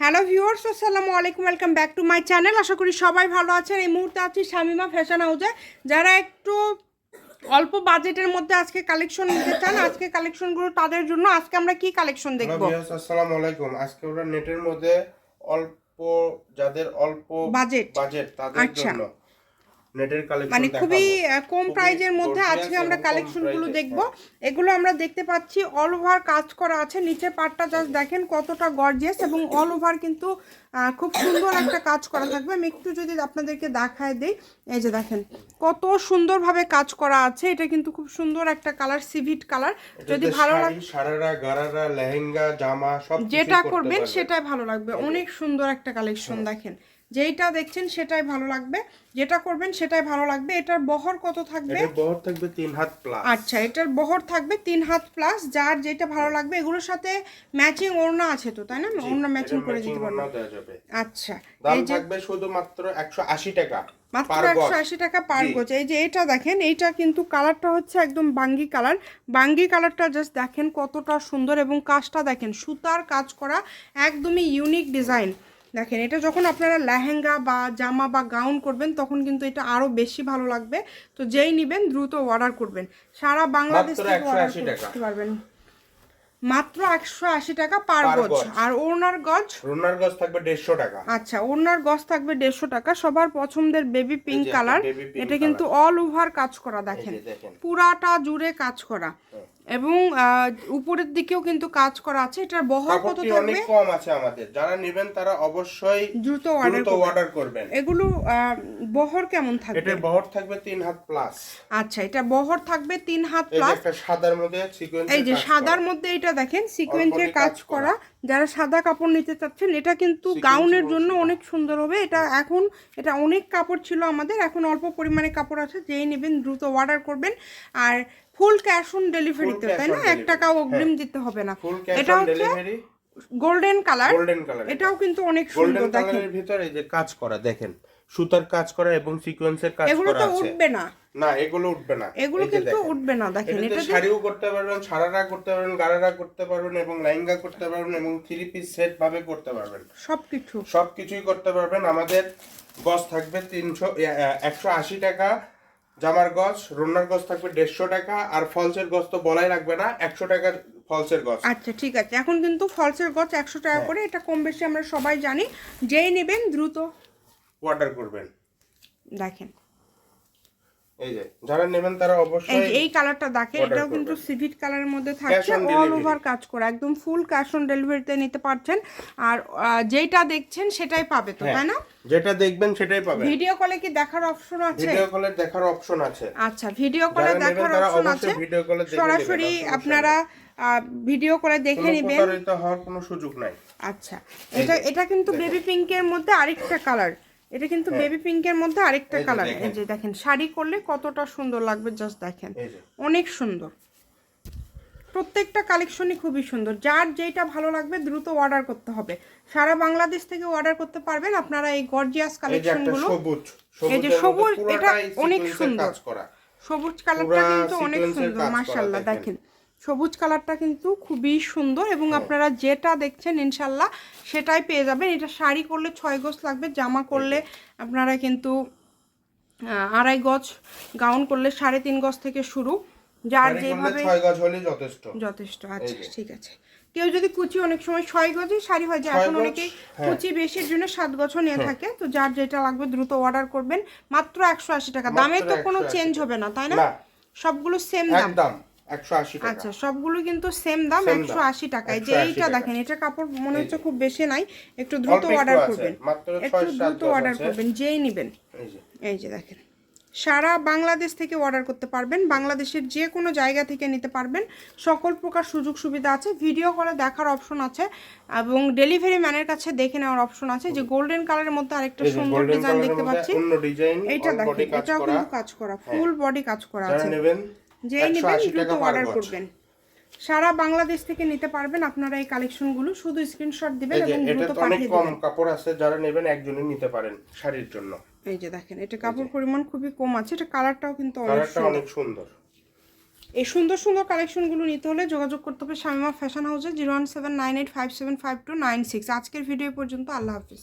Hello viewers আসসালামু আলাইকুম welcome back to my channel. আশা করি সবাই ভালো আছেন। এই মুহূর্তে আছি শামিমা ফ্যাশন হাউসে। যারা একটু অল্প বাজেটের মধ্যে আজকে কালেকশন নিতে চান আজকে কালেকশনগুলো তাদের জন্য আজকে আমরা কি কালেকশন দেখব? আসসালামু আলাইকুম। আজকে আমরা নেটের মধ্যে অল্প যাদের অল্প বাজেট। বাজেট তাদের আচ্ছা। জন্য নেটের কালেকশন মানে খুবই কম প্রাইজের মধ্যে আজকে আমরা কালেকশনগুলো দেখব। হ্যাঁ। এগুলো আমরা দেখতে পাচ্ছি অল ওভার কাজ করা আছে। নিচের পার্টটা জাস্ট দেখেন কতটা গর্জিয়াস এবং অল ওভার কিন্তু খুব সুন্দর একটা কাজ করা থাকবে। আমি একটু যদি আপনাদেরকে দেখায় দিই এই যে দেখেন কত সুন্দরভাবে কাজ করা আছে। এটা কিন্তু খুব সুন্দর একটা কালার সিভিট কালার যদি ভালো লাগে সারারা গারারা লেহেঙ্গা জামা সব যেটা করবেন সেটাই ভালো লাগবে। অনেক সুন্দর একটা কালেকশন দেখেন। যেইটা দেখছেন সেটাই ভালো লাগবে। যেটা করবেন সেটাই ভালো লাগবে। এটার বহর কত থাকবে? বহর থাকবে তিন হাত প্লাস আচ্ছা এটার বহর থাকবে তিন হাত প্লাস যার যেটা ভালো লাগবে এগুলোর সাথে ম্যাচিং ওড়না আছে তো তাই না? ওড়না ম্যাচিং করে দিতে পারব। আচ্ছা দাম থাকবে শুধুমাত্র একশো আশি টাকা মাত্র একশো আশি টাকা পার। গোছ এই যে এটা দেখেন এইটা কিন্তু কালারটা হচ্ছে একদম বাঙ্গি কালার। বাঙ্গি কালারটা জাস্ট দেখেন কতটা সুন্দর এবং কাজটা দেখেন সুতার কাজ করা একদমই ইউনিক ডিজাইন দেখেন এটা যখন আপনারা লেহেঙ্গা বা জামা বা গাউন করবেন তখন কিন্তু এটা আরও বেশি ভালো লাগবে। তো যেই নেবেন দ্রুত অর্ডার করবেন। সারা বাংলাদেশ মাত্র থেকে অর্ডার করতে পারবেন। মাত্র একশো আশি টাকা পার গজ। আর ওনার গজ? রোনার গজ থাকবে দেড়শো টাকা। আচ্ছা ওনার গজ থাকবে দেড়শো টাকা। সবার পছন্দের বেবি পিঙ্ক কালার এটা কিন্তু অল ওভার কাজ করা দেখেন। পুরাটা জুড়ে কাজ করা। এবং উপরের দিকেও কিন্তু কাজ করা আছে এটার বহর কত থাকবে? অনেক কম আছে আমাদের। যারা নেবেন তারা অবশ্যই দ্রুত অর্ডার করবেন। এগুলো বহর কেমন থাকবে? এটা বহর থাকবে তিন হাত প্লাস আচ্ছা এটা বহর থাকবে তিন হাত এই যে প্লাস একটা সাদার মধ্যে সিকোয়েন্স এই যে সাদার মধ্যে এটা দেখেন সিকোয়েন্সের কাজ করা। যারা সাদা কাপড় নিতে চাচ্ছেন এটা কিন্তু গাউনের জন্য অনেক সুন্দর হবে। এটা এখন এটা অনেক কাপড় ছিল আমাদের এখন অল্প পরিমাণে কাপড় আছে যেই নেবেন দ্রুত অর্ডার করবেন। আর ফুল ক্যাশ অন ডেলিভারিতে তাই না? এক টাকাও অগ্রিম দিতে হবে না। ফুল এটা হচ্ছে গোল্ডেন কালার এটাও কিন্তু অনেক সুন্দর দেখেন। ভিতরে যে কাজ করা দেখেন। সুতার কাজ করা এবং সিকোয়েন্সের কাজ করা আছে। এগুলো তো উঠবে না। না এগুলো উঠবে না। এগুলো কিন্তু উঠবে না দেখেন এটা শাড়িও করতে পারবেন সারারা করতে পারবেন গারারা করতে পারবেন এবং লেহেঙ্গা করতে পারবেন এবং থ্রি পিস সেট ভাবে করতে পারবেন। সবকিছু। সব কিছুই করতে পারবেন। আমাদের গজ থাকবে তিনশো একশো আশি টাকা। জামার গজ রোনার গজ থাকবে দেড়শো টাকা। আর ফলসের গজ তো বলাই রাখবে না একশো টাকার ফলসের গজ। আচ্ছা ঠিক আছে। এখন কিন্তু ফলসের গছ একশো টাকা হ্যাঁ। করে এটা কম বেশি আমরা সবাই জানি। যেই নেবেন দ্রুত। অর্ডার করবেন। দেখেন। এই যে যারা নেবেন তারা অবশ্যই এই কালারটা দেখেন এটাও কিন্তু সিভিট কালারের মধ্যে থাকছে অল ওভার কাজ করা একদম ফুল ক্যাশ অন ডেলিভারিতে নিতে পারছেন। আর যেইটা দেখছেন সেটাই পাবে তো হ্যাঁ। তাই না? যেটা দেখবেন সেটাই পাবেন ভিডিও কলে কি দেখার অপশন আছে? ভিডিও কলে দেখার অপশন আছে। আচ্ছা ভিডিও কলে দেখার অপশন আছে। ভিডিও কলে সরাসরি আপনারা ভিডিও করে দেখে কোনো নেবেন। প্রতারিত হওয়ার কোনো সুযোগ নাই। আচ্ছা এটা এটা কিন্তু বেবি পিঙ্কের মধ্যে আরেকটা কালার এটা কিন্তু বেবি পিঙ্কের মধ্যে আরেকটা হ্যাঁ। কালার এই যে দেখেন শাড়ি করলে কতটা সুন্দর লাগবে জাস্ট দেখেন। অনেক সুন্দর। প্রত্যেকটা কালেকশনই খুবই সুন্দর। যার যেটা ভালো লাগবে দ্রুত অর্ডার করতে হবে। সারা বাংলাদেশ থেকে অর্ডার করতে পারবেন আপনারা এই গর্জিয়াস কালেকশনগুলো এই যে সবুজ এটা অনেক সুন্দর। সবুজ কালারটা কিন্তু অনেক সুন্দর মাশাল্লাহ দেখেন। সবুজ কালারটা কিন্তু খুবই সুন্দর এবং আপনারা যেটা দেখছেন ইনশাল্লাহ সেটাই পেয়ে যাবেন। এটা শাড়ি করলে ছয় গজ লাগবে জামা করলে আপনারা কিন্তু আড়াই গজ গাউন করলে সাড়ে তিন গজ থেকে শুরু। যার যেভাবে যথেষ্ট। যথেষ্ট আচ্ছা ঠিক আছে। কেউ যদি কুচি অনেক সময় ছয় গজে শাড়ি হয় যে এখন অনেকেই হ্যাঁ। কুচি বেশির জন্য সাত গছও নিয়ে থাকে। তো যার যেটা লাগবে দ্রুত অর্ডার করবেন। মাত্র একশো আশি টাকা। দামে তো কোনো চেঞ্জ হবে না তাই না? সবগুলো সেম দাম। আচ্ছা সবগুলো কিন্তু সেম দাম একশো আশি টাকায় যে 180 এইটা দেখেন এটা কাপড় মনে হচ্ছে খুব বেশি নাই একটু দ্রুত অর্ডার করবেন। একটু দ্রুত অর্ডার করবেন যেই নেবেন। এই যে। দেখেন সারা বাংলাদেশ থেকে অর্ডার করতে পারবেন বাংলাদেশের যে কোনো জায়গা থেকে নিতে পারবেন। সকল প্রকার সুযোগ সুবিধা আছে ভিডিও কলে দেখার অপশন আছে এবং ডেলিভারি ম্যানের কাছে দেখে নেওয়ার অপশন আছে যে গোল্ডেন কালারের মধ্যে আরেকটা সুন্দর ডিজাইন দেখতে পাচ্ছি। বডি দেখেন এটাও হ্যাঁ। কিন্তু কাজ করা ফুল বডি কাজ করা আছে। যেই নেবেন দ্রুত অর্ডার করবেন। সারা বাংলাদেশ থেকে নিতে পারবেন আপনারা এই কালেকশনগুলো শুধু স্ক্রিনশট দিবেন এবং এটা দ্রুত তো অনেক কম কাপড় আছে যারা নেবেন একজনই নিতে পারেন শাড়ির জন্য। এই যে দেখেন এটা কাপড় পরিমাণ খুবই কম আছে এটা কালারটাও কিন্তু অনেক সুন্দর। অনেক সুন্দর। এই সুন্দর সুন্দর কালেকশনগুলো নিতে হলে যোগাযোগ করতে হবে শামিমা ফ্যাশন হাউসে zero one seven nine eight five seven five two nine six আজকের ভিডিও পর্যন্ত আল্লাহ হাফিজ।